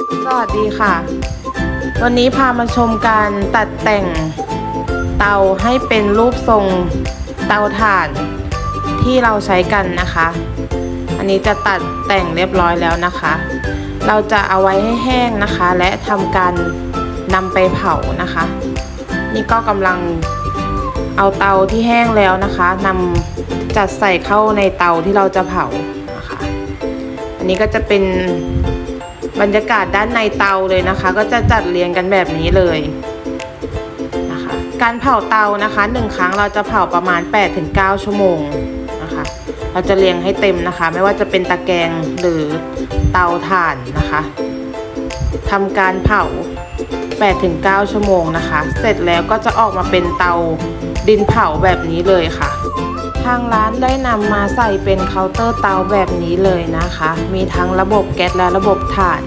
สวัสดีค่ะ วันนี้พามาชมการตัดแต่งเตาให้เป็นรูปทรงเตาถ่านที่เราใช้กันนะคะ อันนี้จะตัดแต่งเรียบร้อยแล้วนะคะ เราจะเอาไว้ให้แห้งนะคะ และทำการนำไปเผานะคะ นี่ก็กำลังเอาเตาที่แห้งแล้วนะคะนำจัดใส่เข้าในเตาที่เราจะเผานะคะ อันนี้ก็จะเป็น บรรยากาศด้านในเตาเลยนะคะ ก็จะจัดเรียงกันแบบนี้เลยนะคะ การเผาเตานะคะหนึ่งครั้งเราจะเผาประมาณ 8-9 ชั่วโมงนะคะ เราจะเรียงให้เต็มนะคะ ไม่ว่าจะเป็นตะแกรงหรือเตาถ่านนะคะทำการเผา8-9 ชั่วโมงนะคะ เสร็จแล้วก็จะออกมาเป็นเตาดินเผาแบบนี้เลยค่ะ ทางร้านได้นำมาใส่เป็นเคาน์เตอร์เตาแบบนี้เลยนะคะ มีทั้งระบบแก๊สและระบบถ่าน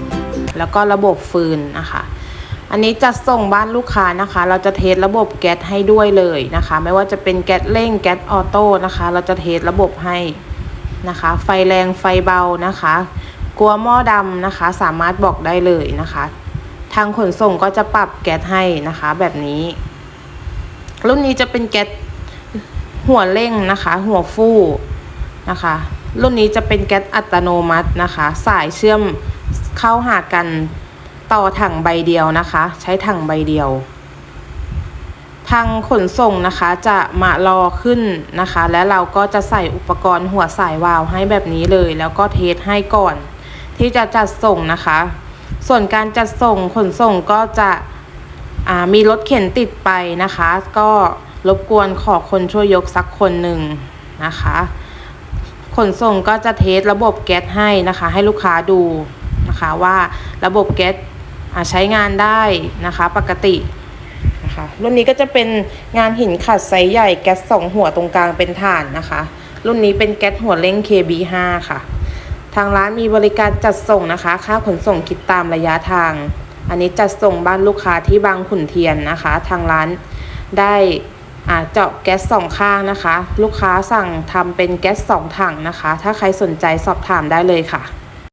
แล้วก็ระบบฟืนนะคะ อันนี้จัดส่งบ้านลูกค้านะคะ เราจะเทสระบบแก๊สให้ด้วยเลยนะคะ ไม่ว่าจะเป็นแก๊สเร่งแก๊สออโต้นะคะ เราจะเทสระบบให้นะคะ ไฟแรงไฟเบานะคะ กลัวหม้อดำนะคะ สามารถบอกได้เลยนะคะ ทางขนส่งก็จะปรับแก๊สให้นะคะ แบบนี้ รุ่นนี้จะเป็นแก๊ส หัวเร่งนะคะ หัวฟู่นะคะ รุ่นนี้จะเป็นแก๊สอัตโนมัตินะคะ สายเชื่อมเข้าหากันต่อถังใบเดียวนะคะ ใช้ถังใบเดียว ทางขนส่งนะคะจะมารอขึ้นนะคะ และเราก็จะใส่อุปกรณ์หัวสายวาล์วให้แบบนี้เลย แล้วก็เทสให้ก่อน ที่จะจัดส่งนะคะ ส่วนการจัดส่งขนส่งก็จะมีรถเข็นติดไปนะคะ ก็ รบกวนขอคนช่วยยกสักคนหนึ่งนะคะ ขนส่งก็จะเทสระบบแก๊สให้นะคะ ให้ลูกค้าดูนะคะว่าระบบแก๊สใช้งานได้นะคะปกตินะคะรุ่นนี้ก็จะเป็นงานหินขัดไซส์ใหญ่แก๊สสองหัวตรงกลางเป็นถ่านนะคะ รุ่นนี้เป็นแก๊สหัวเร่ง KB5 ค่ะ ทางร้านมีบริการจัดส่งนะคะ ค่าขนส่งคิดตามระยะทาง อันนี้จัดส่งบ้านลูกค้าที่บางขุนเทียนนะคะ ทางร้านได้ เจาะแก๊สสองข้างนะคะ ลูกค้าสั่งทำเป็นแก๊สสองถังนะคะ ถ้าใครสนใจสอบถามได้เลยค่ะ